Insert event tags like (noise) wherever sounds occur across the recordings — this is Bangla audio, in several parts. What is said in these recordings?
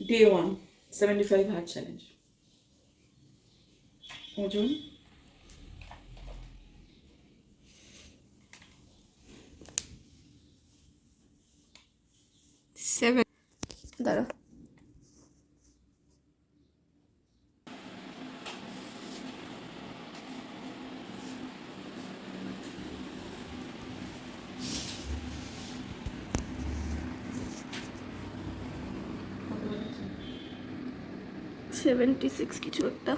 Day one seventy five heart challenge ওজন সেভেন দাঁড়া সেভেন্টি সিক্স কিছু একটা।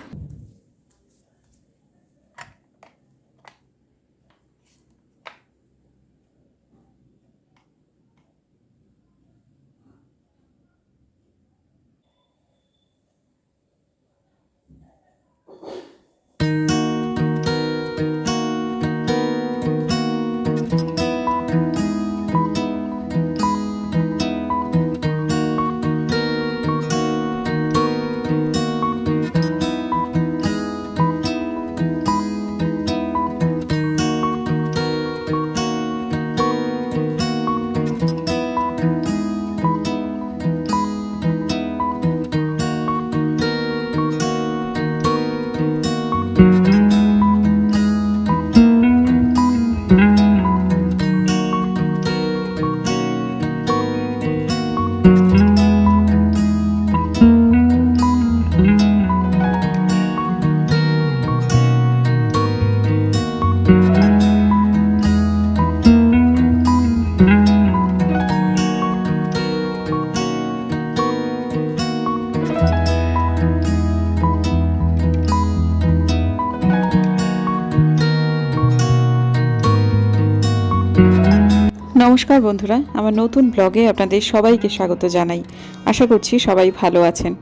নমস্কার বন্ধুরা, আমার নতুন ব্লগে আপনাদের সবাইকে স্বাগত জানাই। আশা করছি সবাই ভালো আছেন।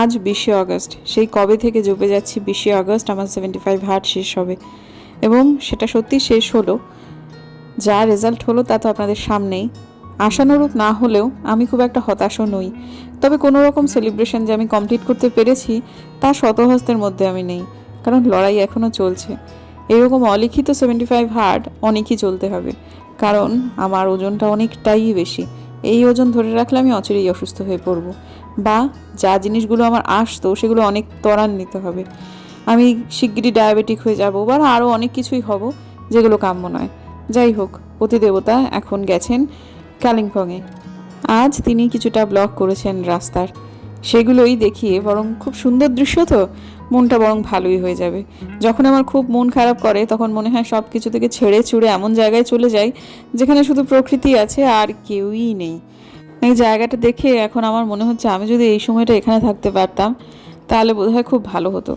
আজ বিশে আগস্ট, সেই কবে থেকে জপে যাচ্ছি বিশে আগস্ট আমার সেভেন্টি ফাইভ হার্ট শেষ হবে। এবং সেটা সত্যি শেষ হলো, যা রেজাল্ট হলো তা তো আপনাদের সামনেই। আশানুরূপ না হলেও আমি খুব একটা হতাশও নই। তবে কোনো রকম সেলিব্রেশন যে আমি কমপ্লিট করতে পেরেছি, তা শতহস্তের মধ্যে আমি নেই। কারণ লড়াই এখনও চলছে। এরকম অলিখিত সেভেন্টি ফাইভ হার্ট অনেকই চলতে হবে। কারণ আমার ওজনটা অনেকটাই বেশি। এই ওজন ধরে রাখলে আমি অচিরেই অসুস্থ হয়ে পড়ব। বা যা জিনিসগুলো আমার আসতো, সেগুলো অনেক ত্বরান্বিত হবে। আমি শিগগিরই ডায়াবেটিক হয়ে যাব বা আরও অনেক কিছুই হব, যেগুলো কাম্য নয়। যাই হোক পতিদেবতা এখন গেছেন কালিম্পংয়ে। আজ তিনি কিছুটা ব্লক করেছেন রাস্তার। সেগুলোই দেখিয়ে বরং খুব সুন্দর দৃশ্য তো। মনটা বরং ভালোই হয়ে যাবে। যখন আমার খুব মন খারাপ করে, তখন মনে হয় সব কিছু থেকে ছেড়ে ছুড়ে এমন জায়গায় চলে যাই, যেখানে শুধু প্রকৃতি আছে আর কেউই নেই। এই জায়গাটা দেখে এখন আমার মনে হচ্ছে আমি যদি এই সময়টা এখানে থাকতে পারতাম, তাহলে বোধহয় খুব ভালো হতো।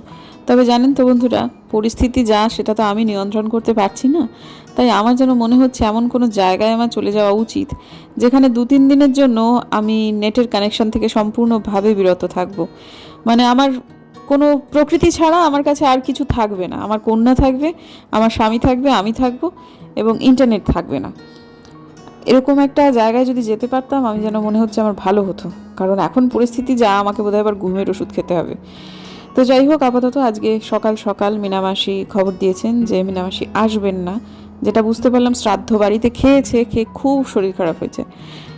তবে জানেন তো বন্ধুরা, পরিস্থিতি যা, সেটা তো আমি নিয়ন্ত্রণ করতে পারছি না। তাই আমার যেন মনে হচ্ছে এমন কোনো জায়গায় আমার চলে যাওয়া উচিত, যেখানে দু তিন দিনের জন্য আমি নেটের কানেকশন থেকে সম্পূর্ণভাবে বিরত থাকব। মানে আমার কোনো প্রকৃতি ছাড়া আমার কাছে আর কিছু থাকবে না। আমার কন্যা থাকবে, আমার স্বামী থাকবে, আমি থাকব এবং ইন্টারনেট থাকবে না। এরকম একটা জায়গায় যদি যেতে পারতাম, আমি যেন মনে হচ্ছে আমার ভালো হতো। কারণ এখন পরিস্থিতি যা, আমাকে বোধহয় আবার ঘুমের ওষুধ খেতে হবে। তো যাই হোক, আপাতত আজকে সকাল সকাল মিনামাসি খবর দিয়েছেন যে, মিনামাসি আসবেন না। যেটা বুঝতে পারলাম শ্রাদ্ধ বাড়িতে খেয়েছে, খেয়ে খুব শরীর খারাপ হয়েছে।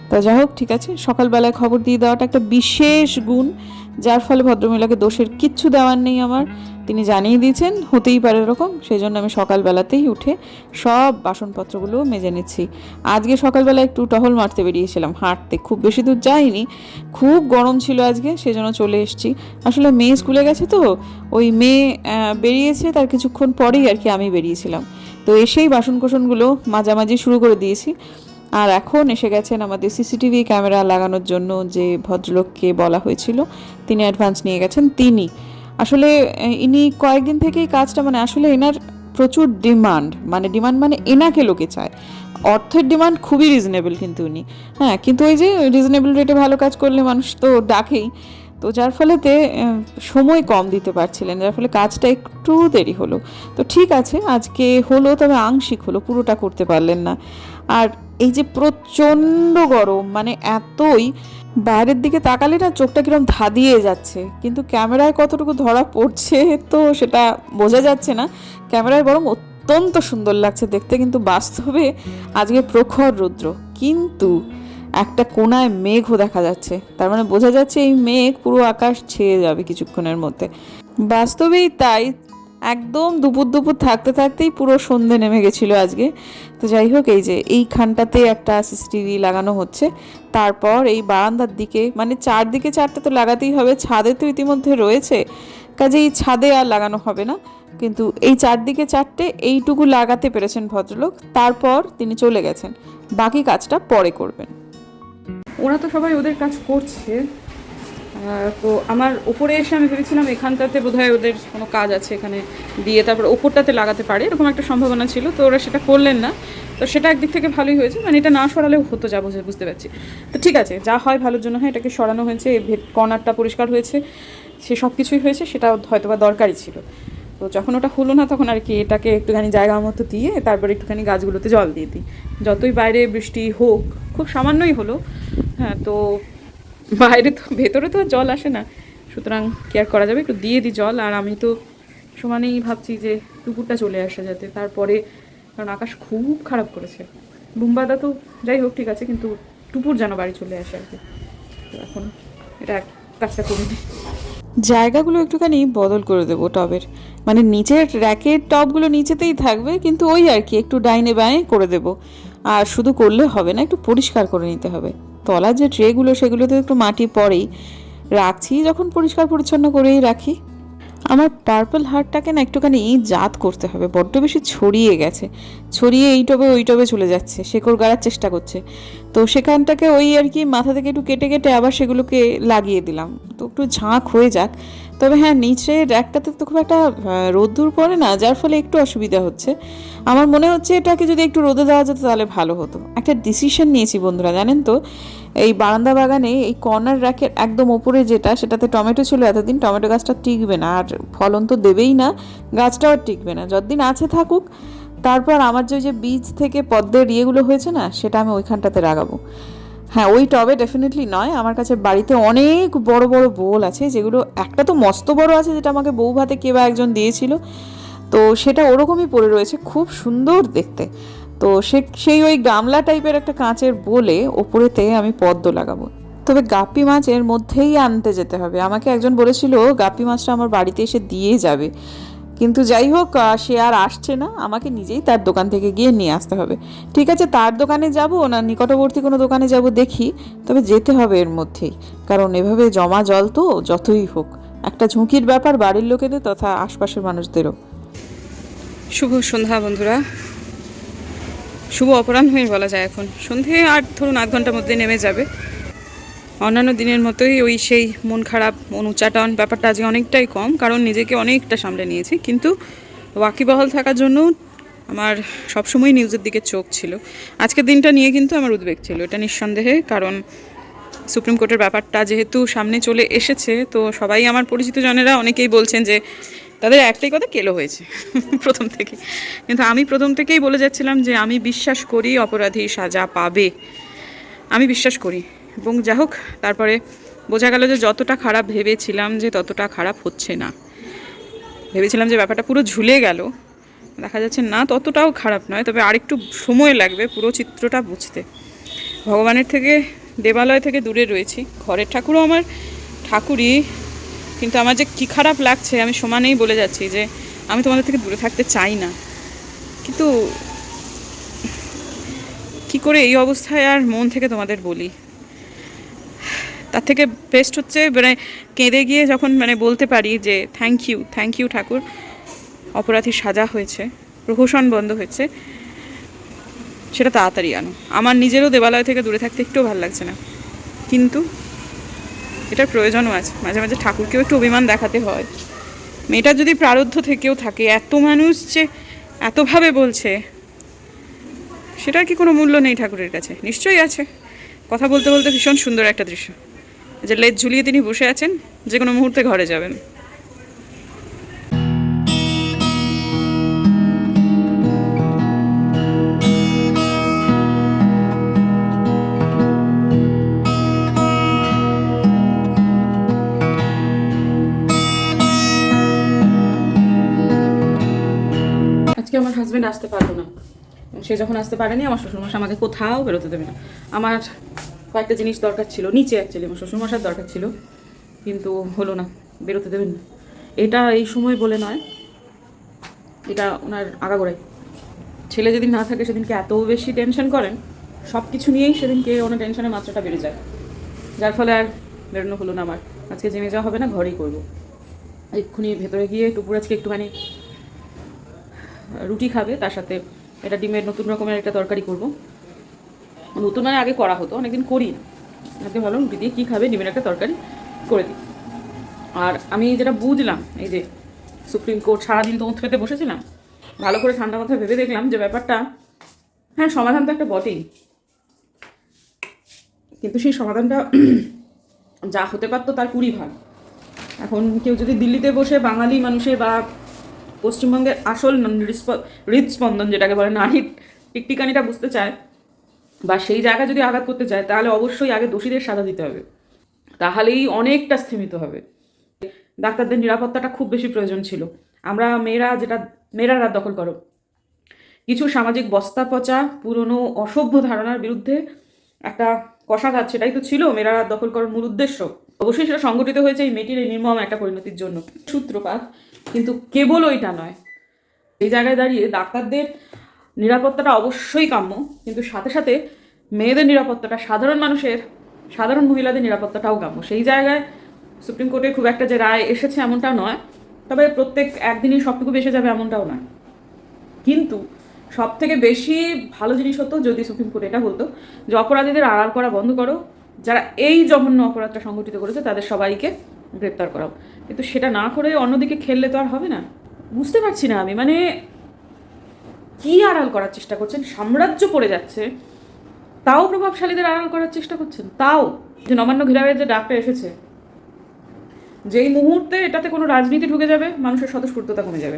তা যাই হোক, ঠিক আছে, সকালবেলায় খবর দিয়ে দেওয়াটা একটা বিশেষ গুণ। যার ফলে ভদ্রমহিলাকে দোষের কিচ্ছু দেওয়ার নেই আমার। তিনি জানিয়ে দিয়েছেন, হতেই পারে এরকম। সেই জন্য আমি সকালবেলাতেই উঠে সব বাসনপত্রগুলো মেজে নিচ্ছি। আজকে সকালবেলা একটু টহল মারতে বেরিয়েছিলাম, হাঁটতে। খুব বেশি দূর যাইনি। খুব গরম ছিল আজকে সেই জন্য চলে এসেছি। আসলে মেয়ে স্কুলে গেছে তো, ওই মেয়ে বেরিয়েছে, তার কিছুক্ষণ পরেই আর কি আমি বেরিয়েছিলাম। তো এসেই বাসন কোসনগুলো মাঝামাঝি শুরু করে দিয়েছি। আর এখন এসে গেছেন আমাদের সিসিটিভি ক্যামেরা লাগানোর জন্য যে ভদ্রলোককে বলা হয়েছিল, তিনি অ্যাডভান্স নিয়ে গেছেন, তিনি। আসলে ইনি কয়েকদিন থেকেই কাজটা মানে আসলে এনার প্রচুর ডিমান্ড মানে ডিমান্ড মানে এনাকে লোকে চায়। অর্থের ডিমান্ড খুবই রিজনেবল কিন্তু উনি। হ্যাঁ কিন্তু ওই যে রিজনেবল রেটে ভালো কাজ করলে মানুষ তো ডাকেই। তো যার ফলেতে সময় কম দিতে পারছিলেন, যার ফলে কাজটা একটু দেরি হলো। তো ঠিক আছে, আজকে হলো, তবে আংশিক হলো, পুরোটা করতে পারলেন না। আর এই যে প্রচণ্ড গরম মানে এতই বাইরের দিকে তাকালে না চোখটা কিরম ধাঁধিয়ে যাচ্ছে। কিন্তু ক্যামেরায় কতটুকু ধরা পড়ছে তো সেটা বোঝা যাচ্ছে না। ক্যামেরায় বরং অত্যন্ত সুন্দর লাগছে দেখতে, কিন্তু বাস্তবে আজকে প্রখর রৌদ্র। কিন্তু একটা কোনায় মেঘও দেখা যাচ্ছে। তার মানে বোঝা যাচ্ছে এই মেঘ পুরো আকাশ ছেয়ে যাবে কিছুক্ষণের মধ্যে। বাস্তবেই তাই একদম দুপুর দুপুর থাকতে থাকতেই পুরো সন্ধে নেমে গেছিল আজকে। তো যাই হোক, এই যে এইখানটাতে একটা সিসিটিভি লাগানো হচ্ছে। তারপর এই বারান্দার দিকে মানে চারদিকে চারটে তো লাগাতেই হবে, ছাদে তো ইতিমধ্যে রয়েছে। কাজে এই ছাদে আর লাগানো হবে না। কিন্তু এই চারদিকে চারটে এইটুকু লাগাতে পেরেছেন ভদ্রলোক। তারপর তিনি চলে গেছেন। বাকি কাজটা পরে করবেন। ওরা তো সবাই ওদের কাজ করছে। তো আমার ওপরে এসে আমি ভেবেছিলাম এখানটাতে বোধহয় ওদের কোনো কাজ আছে এখানে দিয়ে তারপর ওপরটাতে লাগাতে পারে, এরকম একটা সম্ভাবনা ছিল, তো ওরা সেটা করলেন না। তো সেটা একদিক থেকে ভালোই হয়েছে মানে এটা না সরালেও হতো যা বুঝে বুঝতে পারছি। তো ঠিক আছে, যা হয় ভালোর জন্য হয়, এটাকে সরানো হয়েছে কর্নারটা পরিষ্কার হয়েছে, সে সব কিছুই হয়েছে, সেটা হয়তো বা দরকারই ছিল। তো যখন ওটা হলো না, তখন আর কি এটাকে একটুখানি জায়গা মতো দিয়ে তারপরে একটুখানি গাছগুলোতে জল দিয়ে দিই। যতই বাইরে বৃষ্টি হোক, খুব সামান্যই হলো। হ্যাঁ তো বাইরে তো, ভেতরে তো জল আসে না। সুতরাং কেয়ার করা যাবে? একটু দিয়ে দিই জল। আর আমি তো সমানেই ভাবছি যে দুপুরটা চলে আসে যাতে তারপরে, কারণ আকাশ খুব খারাপ করেছে। বুম্বাদা তো যাই হোক, ঠিক আছে, কিন্তু টুপুর যেন বাড়ি চলে আসে আর কি। এখন এটা কাজটা করে দিই জায়গাগুলো একটুখানি বদল করে দেবো টবের। মানে নিচের র্যাকের টবগুলো নিচেতেই থাকবে, কিন্তু ওই আর কি, একটু ডাইনে বাঁয়ে করে দেব। আর শুধু করলে হবে না, একটু পরিষ্কার করে নিতে হবে। তলার যে ট্রেগুলো সেগুলোতে একটু মাটি পড়েই রাখছি যখন পরিষ্কার পরিচ্ছন্ন করেই রাখি। আমার পার্পল হার্টটাকে না একটুখানি জাত করতে হবে, বড্ড বেশি ছড়িয়ে গেছে। ছড়িয়ে এই টবে, ওই টবে চলে যাচ্ছে, শেকড় গাড়ার চেষ্টা করছে। তো সেখানটাকে ওই আর কি মাথা থেকে একটু কেটে কেটে আবার সেগুলোকে লাগিয়ে দিলাম। তো একটু ঝাঁক হয়ে যাক। তবে হ্যাঁ নিচের একটাতে তো খুব একটা রোদ্দুর পড়ে না, যার ফলে একটু অসুবিধা হচ্ছে। আমার মনে হচ্ছে এটাকে যদি একটু রোদে দেওয়া যেত তাহলে ভালো হতো। একটা ডিসিশন নিয়েছি বন্ধুরা, জানেন তো? এই বারান্দা বাগানে এই কর্নার র্যাকের একদম ওপরে যেটা, সেটাতে টমেটো ছিল, এতদিন টমেটো গাছটা টিকবে না। আর ফলন তো দেবেই না, গাছটাও টিকবে না। যতদিন আছে থাকুক, তারপর আমার যে ওই যে বীজ থেকে পদ্মের ইয়েগুলো হয়েছে না, সেটা আমি ওইখানটাতে লাগাবো। হ্যাঁ ওই টবে ডেফিনেটলি নয়, আমার কাছে বাড়িতে অনেক বড় বড় বোল আছে, যেগুলো একটা তো মস্ত বড় আছে, যেটা আমাকে বউ ভাতে কে বা একজন দিয়েছিল। তো সেটা ওরকমই পড়ে রয়েছে, খুব সুন্দর দেখতে। তো সে, সেই ওই গামলা টাইপের একটা কাঁচের বলে ওপরেতে আমি পদ্ম লাগাবো। তবে গাপ্পি মাছ এর মধ্যেই আনতে যেতে হবে। আমাকে একজন বলেছিল, গাপ্পি মাছটা আমার বাড়িতে এসে দিয়ে যাবে। কিন্তু যাই হোক সে আর আসছে না। আমাকে নিজেই তার দোকান থেকে গিয়ে নিয়ে আসতে হবে। ঠিক আছে, তার দোকানে যাব না নিকটবর্তী কোনো দোকানে যাব দেখি, তবে যেতে হবে এর মধ্যেই। কারণ এভাবে জমা জল তো যতই হোক। একটা ঝুঁকির ব্যাপার বাড়ির লোকেদের তথা আশপাশের মানুষদেরও। শুভ সন্ধ্যা বন্ধুরা। শুভ অপরাহ্নই বলা যায় এখন। সন্ধে আর ধরুন আধ ঘণ্টার মধ্যে নেমে যাবে। অন্যান্য দিনের মতোই ওই সেই মন খারাপ, মন উচ্চাটন ব্যাপারটা আজকে অনেকটাই কম, কারণ নিজেকে অনেকটা সামলে নিয়েছি। কিন্তু ওয়াকিবহল থাকার জন্য আমার সবসময় নিউজের দিকে চোখ ছিল। আজকের দিনটা নিয়ে কিন্তু আমার উদ্বেগ ছিল, এটা নিঃসন্দেহে, কারণ সুপ্রিম কোর্টের ব্যাপারটা যেহেতু সামনে চলে এসেছে, তো সবাই আমার পরিচিত জনেরা অনেকেই বলছেন যে তাদের একটাই কথা, কেলো হয়েছে। (laughs) প্রথম থেকে। কিন্তু আমি প্রথম থেকেই বলে যাচ্ছিলাম যে, আমি বিশ্বাস করি অপরাধী সাজা পাবে। আমি বিশ্বাস করি। এবং যা হোক, তারপরে বোঝা গেল যে, যতটা খারাপ ভেবেছিলাম যে, ততটা খারাপ হচ্ছে না। ভেবেছিলাম যে, ব্যাপারটা পুরো ঝুলে গেল। দেখা যাচ্ছে না, ততটাও খারাপ নয়, তবে আরেকটু সময় লাগবে পুরো চিত্রটা বুঝতে। ভগবানের থেকে, দেবালয় থেকে দূরে রয়েছি। ঘরের ঠাকুরও আমার ঠাকুরই। কিন্তু আমার যে কী খারাপ লাগছে, আমি সমানেই বলে যাচ্ছি যে আমি তোমাদের থেকে দূরে থাকতে চাই না। কিন্তু কি করে এই অবস্থায় আর মন থেকে তোমাদের বলি? তার থেকে বেস্ট হচ্ছে মানে কেঁদে গিয়ে যখন মানে বলতে পারি যে থ্যাংক ইউ থ্যাংক ইউ ঠাকুর অপরাধী সাজা হয়েছে, প্রহসন বন্ধ হয়েছে, সেটা তাড়াতাড়ি আনো। আমার নিজেরও দেবালয় থেকে দূরে থাকতে একটুও ভালো লাগছে না। কিন্তু এটার প্রয়োজনও আছে। মাঝে মাঝে ঠাকুরকেও একটু অভিমান দেখাতে হয়। মেয়েটা যদি প্রারব্ধ থেকেও থাকে, এত মানুষ যে এতভাবে বলছে সেটার কি কোনো মূল্য নেই ঠাকুরের কাছে। নিশ্চয়ই আছে। কথা বলতে বলতে ভীষণ সুন্দর একটা দৃশ্য। যে লেজ ঝুলিয়ে তিনি বসে আছেন, যে কোনো মুহূর্তে ঘরে যাবেন। আজকে হাজবেন্ড আসতে পারল না, সে যখন আসতে পারেনি, আমার শ্বশুরমশাই আমাকে কোথাও বেরোতে দেবে না। আমার কয়েকটা জিনিস দরকার ছিল, নিচে অ্যাকচুয়ালি আমার শ্বশুরমশার দরকার ছিল, কিন্তু হলো না, বেরোতে দেবেন না। এটা এই সময় বলে নয়, এটা ওনার আগাগোড়াই। ছেলে যেদিন না থাকে, সেদিনকে এত বেশি টেনশন করেন সব কিছু নিয়েই সেদিনকে ওনার টেনশনের মাত্রাটা বেড়ে যায়। যার ফলে আর বেরোনো হলো না আমার। আজকে জেনে যাওয়া হবে না, ঘরেই করব। এক্ষুনি ভেতরে গিয়ে টুপুর আজকে একটুখানি রুটি খাবে, তার সাথে এটা ডিমের নতুন রকমের একটা তরকারি করব। নতুন মানে আগে করা হতো, অনেকদিন করি না। ভালো রুটি দিয়ে কী খাবে? ডিমের একটা তরকারি করে দিই। আর আমি যেটা বুঝলাম, এই যে সুপ্রিম কোর্ট সারাদিন তো উঠতে বসেছিলাম, ভালো করে ঠান্ডা মাথায় ভেবে দেখলাম যে ব্যাপারটা হ্যাঁ সমাধান তো একটা বটেই। কিন্তু সেই সমাধানটা (clears throat) যা হতে পারতো তার কুড়ি ভাগ। এখন কেউ যদি দিল্লিতে বসে বাঙালি মানুষের বা পশ্চিমবঙ্গের আসল হৃদস্পন্দন যেটাকে বলে নারীর টিকটিকানিটা বুঝতে চায় বা সেই জায়গায় যদি আঘাত করতে চায়, তাহলে অবশ্যই আগে দোষীদের সাজা দিতে হবে। তাহলেই অনেকটা স্থিমিত হবে। ডাক্তারদের নিরাপত্তাটা খুব বেশি প্রয়োজন ছিল। আমরা মেয়েরা যেটা, মেয়েরা দখল করো। কিছু সামাজিক বস্তা পচা, পুরনো অসভ্য ধারণার বিরুদ্ধে একটা কষাঘাত সেটাই তো ছিল মেয়েরা রাত দখল করার মূল উদ্দেশ্য। অবশ্যই সেটা সংগঠিত হয়েছে এই মেয়েটির নির্মম একটা পরিণতির জন্য। সূত্রপাত কিন্তু কেবল ওইটা নয়। এই জায়গায় দাঁড়িয়ে ডাক্তারদের নিরাপত্তাটা অবশ্যই কাম্য, কিন্তু সাথে সাথে মেয়েদের নিরাপত্তাটা, সাধারণ মানুষের, সাধারণ মহিলাদের নিরাপত্তাটাও কাম্য। সেই জায়গায় সুপ্রিম কোর্টে খুব একটা যে রায় এসেছে এমনটা নয়, তবে প্রত্যেক একদিনই সবটুকু বেসে যাবে এমনটাও নয়। কিন্তু সব থেকে বেশি ভালো জিনিস হতো, যদি সুপ্রিম কোর্ট এটা বলতো, যে অপরাধীদের আড়াল করা বন্ধ করো, যারা এই জঘন্য অপরাধটা সংগঠিত করেছে, তাদের সবাইকে গ্রেপ্তার করাও কিন্তু সেটা না করে অন্যদিকে খেললে তো আর হবে না। বুঝতে পারছি না আমি মানে কি আড়াল করার চেষ্টা করছেন? সাম্রাজ্য পড়ে যাচ্ছে, তাও প্রভাবশালীদের আড়াল করার চেষ্টা করছেন? তাও? যে নবান্ন ঘেরাওয়ের যে ডাকটা এসেছে, যেই মুহূর্তে এটাতে কোনো রাজনীতি ঢুকে যাবে, মানুষের স্বতঃস্ফূর্ততা কমে যাবে।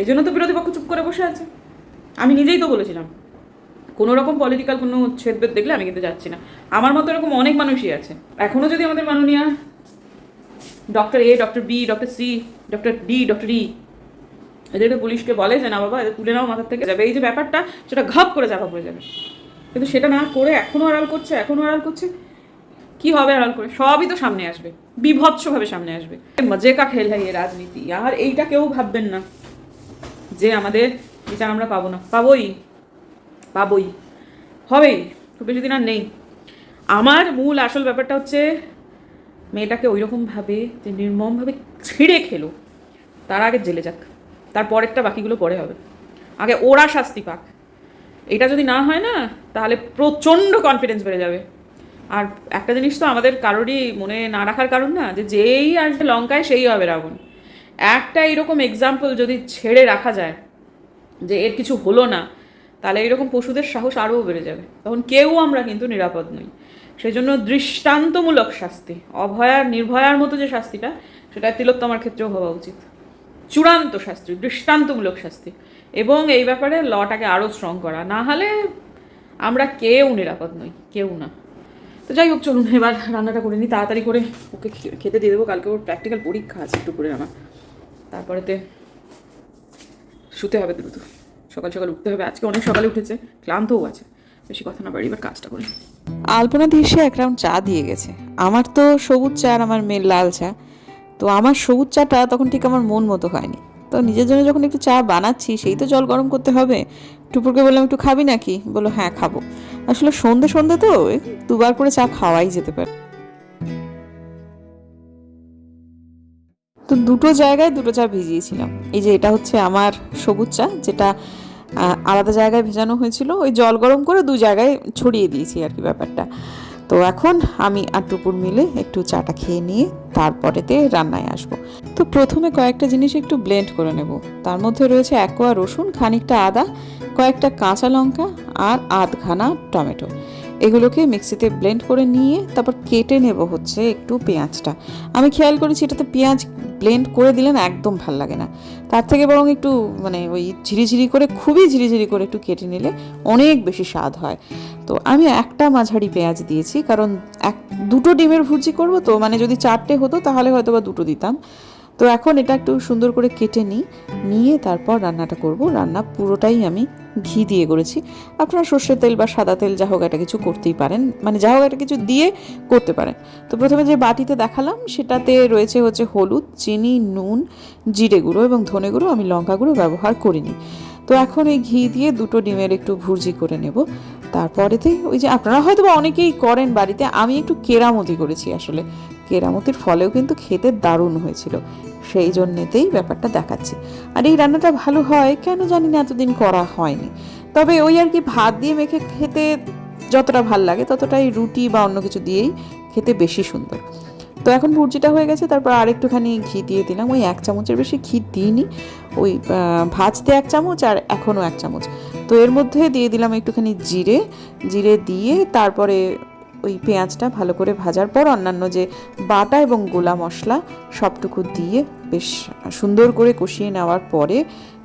এই জন্য তো বিরোধী পক্ষ চুপ করে বসে আছে। আমি নিজেই তো বলেছিলাম, কোনো রকম পলিটিক্যাল কোনো ছেদবেদ দেখলে আমি কিন্তু যাচ্ছি না। আমার মতো এরকম অনেক মানুষই আছে। এখনও যদি আমাদের মাননীয় doctor A doctor B doctor C doctor D doctor E এদেরকে পুলিশকে বলে যে, না বাবা, এদের তুলে নাও মাথার থেকে যাবে। এই যে ব্যাপারটা, সেটা ঘাপ করে চাপা পড়ে যাবে। কিন্তু সেটা না করে এখনও আড়াল করছে এখনও আড়াল করছে। কি হবে আড়াল করে? সবই তো সামনে আসবে। বিভৎসভাবে সামনে আসবে। মজে কা খেল হয় রাজনীতি, আর এইটা কেউ ভাববেন না। যে আমাদের বিচার আমরা পাবো না। পাবোই পাবোই। হবেই খুব বেশি দিন আর নেই। আমার মূল আসল ব্যাপারটা হচ্ছে মেয়েটাকে ওই রকমভাবে যে নির্মমভাবে ছিঁড়ে খেলো, তার আগে জেলে যাক, তার পরেরটা বাকিগুলো পরে হবে। আগে ওরা শাস্তি পাক। এটা যদি না হয় না, তাহলে প্রচণ্ড কনফিডেন্স বেড়ে যাবে। আর একটা জিনিস তো আমাদের কারোরই মনে না রাখার কারণ না, যে যেই আসবে লঙ্কায়, সেই হবে রাবণ। একটা এরকম এক্সাম্পল যদি ছেড়ে রাখা যায়, যে এর কিছু হলো না, তাহলে এরকম পশুদের সাহস আরও বেড়ে যাবে। তখন কেউ আমরা কিন্তু নিরাপদ নই। সেই জন্য দৃষ্টান্তমূলক শাস্তি, অভয়ার, নির্ভয়ার মতো যে শাস্তিটা, সেটা তিলোত্তমার ক্ষেত্রেও হওয়া উচিত। চূড়ান্ত শাস্তি, দৃষ্টান্তমূলক শাস্তি। এবং এই ব্যাপারে লটাকে আরও স্ট্রং করা। না হলে আমরা কেউ নিরাপদ নই, কেউ না। তো যাই হোক, চলুন এবার রান্নাটা করে নিই। তাড়াতাড়ি করে ওকে খেতে দিয়ে দেবো। কালকে ওর প্র্যাকটিক্যাল পরীক্ষা আছে একটু করে আমার। তারপরেতে শুতে হবে দ্রুত। সকাল সকাল উঠতে হবে। আজকে অনেক সকালে উঠেছে, ক্লান্তও আছে। বেশি কথা না বাড়ি এবার কাজটা করি আলপনা দিয়ে সে এক রাউন্ড চা দিয়ে গেছে। আমার তো সবুজ চা আর আমার মেয়ের লাল চা। তো আমার সবুজ চাটা তখন ঠিক আমার মন মতো হয়নি। তো নিজের জন্য যখন একটু চা বানাচ্ছি, সেই তো জল গরম করতে হবে। টুপুরকে বললাম, একটু খাবি নাকি? বলল হ্যাঁ খাব। আসলে সন্ধে সন্ধে তো দুবার করে চা খাওয়াই যেতে পারে। তো দুটো জায়গায় দুটো চা ভিজিয়েছিলাম। এই যে এটা হচ্ছে আমার সবুজ চা, যেটা আলাদা জায়গায় ভেজানো হয়েছিল। ওই জল গরম করে দু জায়গায় ছড়িয়ে দিয়েছি আর কি ব্যাপারটা। তো এখন আমি আর দুপুর মিলে একটু চাটা খেয়ে নিয়ে তারপরেতে রান্নায় আসব। তো প্রথমে কয়েকটা জিনিস একটু ব্লেন্ড করে নেব। তার মধ্যে রয়েছে একোয়া রসুন, খানিকটা আদা, কয়েকটা কাঁচা লঙ্কা আর আধখানা টমেটো। এগুলোকে মিক্সিতে ব্লেন্ড করে নিয়ে তারপর কেটে নেব হচ্ছে একটু পেঁয়াজটা। আমি খেয়াল করেছি এটাতে পেঁয়াজ ব্লেন্ড করে দিলে না একদম ভালো লাগে না। তার থেকে বরং একটু মানে ওই ঝিরিঝিরি করে, খুবই ঝিরিঝিরি করে একটু কেটে নিলে অনেক বেশি স্বাদ হয়। তো আমি একটা মাঝারি পেঁয়াজ দিয়েছি, কারণ এক, দুটো ডিমের ভুর্জি করব তো মানে যদি চারটে হতো তাহলে হয়তো বা দুটো দিতাম। তো এখন এটা একটু সুন্দর করে কেটে নিই, নিয়ে তারপর রান্নাটা করব। রান্না পুরোটাই আমি ঘি দিয়ে করেছি। আপনারা সর্ষের তেল বা সাদা তেল যা হোক একটা কিছু করতেই পারেন। মানে যা হোক একটা কিছু দিয়ে করতে পারেন। তো প্রথমে যে বাটিতে দেখালাম, সেটাতে রয়েছে হচ্ছে হলুদ, চিনি, নুন, জিরে গুঁড়ো এবং ধনে গুঁড়ো। আমি লঙ্কা গুঁড়ো ব্যবহার করিনি। তো এখন এই ঘি দিয়ে দুটো ডিমের একটু ভুর্জি করে নেব। তারপরেতে ওই যে আপনারা হয়তো অনেকেই করেন বাড়িতে, আমি একটু কেরামতি করেছি আসলে। কেরামতির ফলেও কিন্তু খেতে দারুণ হয়েছিল। সেই জন্যেতেই ব্যাপারটা দেখাচ্ছি। আর এই রান্নাটা ভালো হয়? কেন জানি না, এতদিন করা হয়নি। তবে ওই আর কি ভাত দিয়ে মেখে খেতে যতটা ভালো লাগে, ততটাই রুটি বা অন্য কিছু দিয়েই খেতে বেশি সুন্দর। তো এখন ভুর্জিটা হয়ে গেছে, তারপর আরেকটুখানি ঘি দিয়ে দিলাম। ওই এক চামচের বেশি ঘি দিইনি। ওই ভাজতে এক চামচ আর এখনও এক চামচ। তো এর মধ্যে দিয়ে দিলাম একটুখানি জিরে। জিরে দিয়ে তারপরে ওই পেঁয়াজটা ভালো করে ভাজার পর অন্যান্য যে বাটা এবং গোলা মশলা সবটুকু দিয়ে বেশ সুন্দর করে কষিয়ে নেওয়ার পরে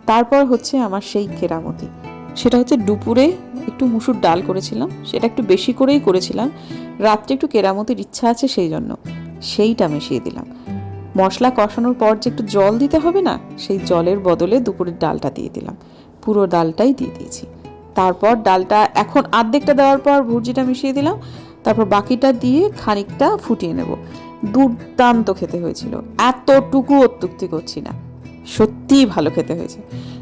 তারপর হচ্ছে আমার সেই কেরামতি। সেটা হচ্ছে দুপুরে একটু মুসুর ডাল করেছিলাম, সেটা একটু বেশি করেই করেছিলাম। রাত্রে একটু কেরামতির ইচ্ছা আছে সেই জন্য সেইটা মিশিয়ে দিলাম। মশলা কষানোর পর যে একটু জল দিতে হবে না, সেই জলের বদলে দুপুরের ডালটা দিয়ে দিলাম। পুরো ডালটাই দিয়ে দিয়েছি। তারপর ডালটা এখন আর্ধেকটা দেওয়ার পর ভুর্জিটা মিশিয়ে দিলাম। তারপর বাকিটা দিয়ে খানিকটা ফুটিয়ে নেব। দুর্দান্ত খেতে হয়েছিল। এতটুকু অত্যুক্তি করছি না। সত্যিই ভালো খেতে হয়েছে।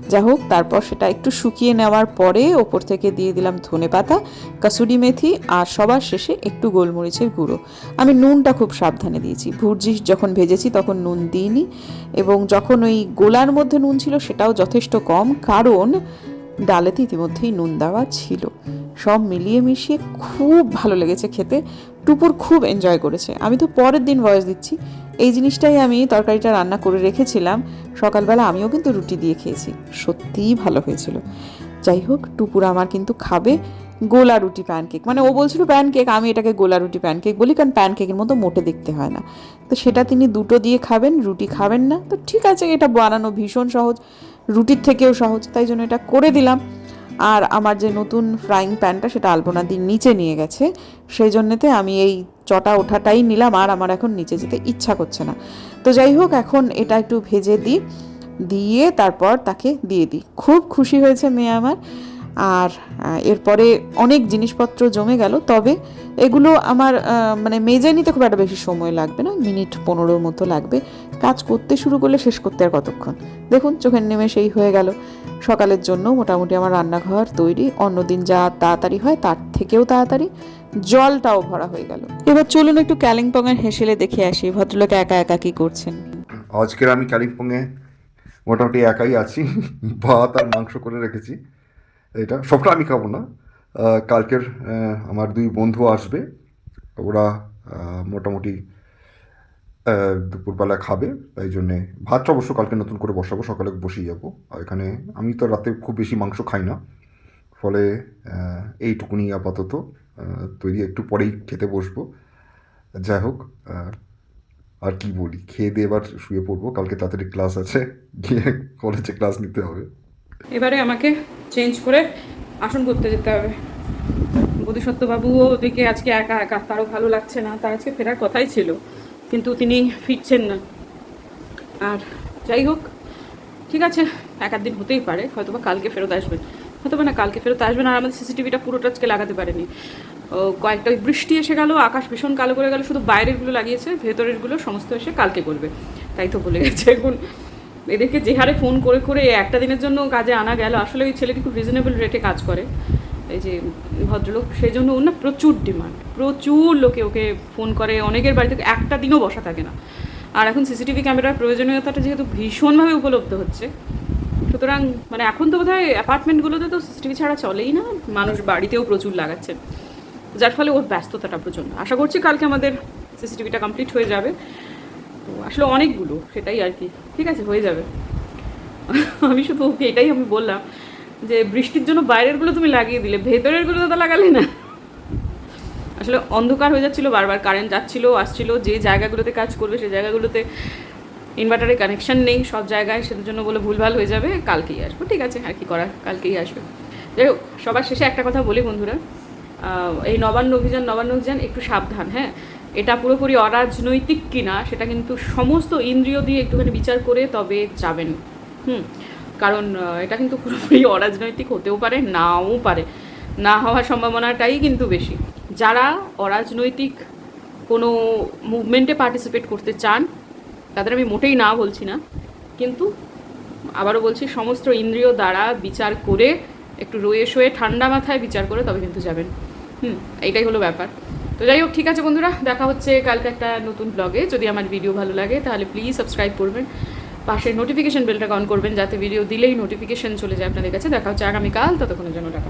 যাই হোক, তারপর সেটা একটু শুকিয়ে নেওয়ার পরে ওপর থেকে দিয়ে দিলাম ধনে পাতা, কাসুরি মেথি আর সবার শেষে একটু গোলমরিচের গুঁড়ো। আমি নুনটা খুব সাবধানে দিয়েছি। ভুর্জি যখন ভেজেছি তখন নুন দিইনি এবং যখন ওই গোলার মধ্যে নুন ছিল সেটাও যথেষ্ট কম, কারণ ডালেতে ইতিমধ্যেই নুন দেওয়া ছিল। সব মিলিয়ে মিশিয়ে খুব ভালো লেগেছে খেতে। টুপুর খুব এনজয় করেছে। আমি তো পরের দিন ভয়েস দিচ্ছি। এই জিনিসটাই আমি তরকারিটা রান্না করে রেখেছিলাম। সকালবেলা আমিও কিন্তু রুটি দিয়ে খেয়েছি। সত্যিই ভালো হয়েছিল। যাই হোক, টুপুর আমার কিন্তু খাবে গোলা রুটি প্যানকেক মানে ও বলছিল প্যানকেক আমি এটাকে গোলা রুটি প্যানকেক বলি, কারণ প্যানকেকের মতো মোটে দেখতে হয় না। তো সেটা তিনি দুটো দিয়ে খাবেন, রুটি খাবেন না। তো ঠিক আছে, এটা বানানো ভীষণ সহজ। রুটির থেকেও সহজ, তাই জন্য এটা করে দিলাম। আর আমার যে নতুন ফ্রাইং প্যানটা সেটা আলপনা দিন নিচে নিয়ে গেছে, সেই জন্যেতে আমি এই চটা ওঠাটাই নিলাম আর আমার এখন নিচে যেতে ইচ্ছা করছে না। তো যাই হোক, এখন এটা একটু ভেজে দিই, দিয়ে তারপর তাকে দিয়ে দিই। খুব খুশি হয়েছে মেয়ে আমার। আর এরপরে অনেক জিনিসপত্র জমে গেল। তবে এগুলো আমার মানে মেজে নিতে খুব একটা বেশি সময় লাগবে না, মিনিট পনেরোর মতো লাগবে। কাজ করতে শুরু করলে শেষ করতে আর কতক্ষণ? দেখুন, চোখের নেমে সেই হয়ে গেল। সকালের জন্য মোটামুটি আমার রান্নাঘর তৈরি। অন্যদিন যা তাড়াতাড়ি হয় তার থেকেও তাড়াতাড়ি। জলটাও ভরা হয়ে গেল। এবার চলুন একটু কালিম্পংয়ের হেসেলে দেখে আসি, ভদ্রলোক একা একা কি করছেন? আজকের আমি কালিম্পংয়ে মোটামুটি একাই আছি, ভাত আর মাংস করে রেখেছি। এটা সবটা আমি খাব না। কালকের আমার দুই বন্ধু আসবে। ওরা মোটামুটি দুপুরবেলা খাবে। তাই জন্যে ভাতটা অবশ্য কালকে নতুন করে বসাবো, সকালে বসিয়ে যাব। আর এখানে আমি তো রাতে খুব বেশি মাংস খাই না। ফলে এইটুকুনি আপাতত তৈরি। একটু পরেই খেতে বসবো। যাই হোক, আর কি বলি? খেয়ে দিয়ে এবার শুয়ে পড়ব। কালকে তাড়াতাড়ি ক্লাস আছে। গিয়ে কলেজে ক্লাস নিতে হবে। এবারে আমাকে চেঞ্জ করে আসন করতে যেতে হবে। বোধিসত্ত্ববাবুও ওদিকে আজকে একা একা, তারও ভালো লাগছে না, তার আজকে ফেরার কথাই ছিল, কিন্তু তিনি ফিরছেন না। আর যাই হোক, ঠিক আছে, এক দিন হতেই পারে হয়তো বা কালকে ফেরত আসবেন হয়তো না, কালকে ফেরত আসবেন আর আমাদের সিসিটিভিটা পুরোটা আজকে লাগাতে পারেনি। ও, কয়েকটা বৃষ্টি এসে গেল, আকাশ ভীষণ কালো করে গেল, শুধু বাইরেরগুলো লাগিয়েছে, ভেতরেরগুলো সমস্ত এসে কালকে করবে। তাই তো বলে গেছে এখন। এদেরকে যে হারে ফোন করে করে একটা দিনের জন্য কাজে আনা গেল। আসলে ওই ছেলেটি খুব রিজনেবল রেটে কাজ করে। এই যে ভদ্রলোক, সেই জন্য ওর না প্রচুর ডিমান্ড প্রচুর লোকে ওকে ফোন করে। অনেকের বাড়িতে একটা দিনও বসা থাকে না। আর এখন সিসিটিভি ক্যামেরার প্রয়োজনীয়তাটা যেহেতু ভীষণভাবে উপলব্ধ হচ্ছে, সুতরাং মানে এখন তো বোধহয় অ্যাপার্টমেন্টগুলোতে তো সিসিটিভি ছাড়া চলেই না। মানুষ বাড়িতেও প্রচুর লাগাচ্ছে। যার ফলে ওর ব্যস্ততাটা প্রচণ্ড। আশা করছি কালকে আমাদের সিসিটিভিটা কমপ্লিট হয়ে যাবে। আসলে অনেকগুলো, সেটাই আর কি। ঠিক আছে, হয়ে যাবে। আমি শুধু এটাই আমি বললাম যে বৃষ্টির জন্য বাইরেরগুলো তুমি লাগিয়ে দিলে, ভেতরেরগুলো তো লাগালে না। আসলে অন্ধকার হয়ে যাচ্ছিল, বারবার কারেন্ট যাচ্ছিল, আসছিল, যে জায়গাগুলোতে কাজ করবে সেই জায়গাগুলোতে ইনভার্টারের কানেকশন নেই সব জায়গায়, সেটার জন্য বলে ভুলভাল হয়ে যাবে, কালকেই আসব। ঠিক আছে, আর কি করা কালকেই আসবে। যাই হোক, সবার শেষে একটা কথা বলি বন্ধুরা এই নবান্ন অভিযান নবান্ন অভিযান একটু সাবধান হ্যাঁ? এটা পুরোপুরি অরাজনৈতিক কিনা, সেটা কিন্তু সমস্ত ইন্দ্রিয় দিয়ে একটুখানি বিচার করে তবে যাবেন। হুম, কারণ এটা কিন্তু পুরোপুরি অরাজনৈতিক হতেও পারে, নাও পারে। না হওয়ার সম্ভাবনাটাই কিন্তু বেশি। যারা অরাজনৈতিক কোনো মুভমেন্টে পার্টিসিপেট করতে চান, তাদের আমি মোটেই না বলছি না, কিন্তু আবারও বলছি, সমস্ত ইন্দ্রিয় দ্বারা বিচার করে, একটু রয়ে শোয়ে ঠান্ডা মাথায় বিচার করে তবে কিন্তু যাবেন। হুম, এইটাই হলো ব্যাপার। তো যাই হোক, ঠিক আছে বন্ধুরা, দেখা হচ্ছে কালকে একটা নতুন ব্লগে যদি আমার ভিডিও ভালো লাগে, তাহলে প্লিজ সাবস্ক্রাইব করবেন। পাশে নোটিফিকেশন বেলটা অন করবেন, যাতে ভিডিও দিলেই নোটিফিকেশন চলে যায় আপনাদের কাছে। দেখা হচ্ছে আগামীকাল, ততক্ষণের জন্য টাকা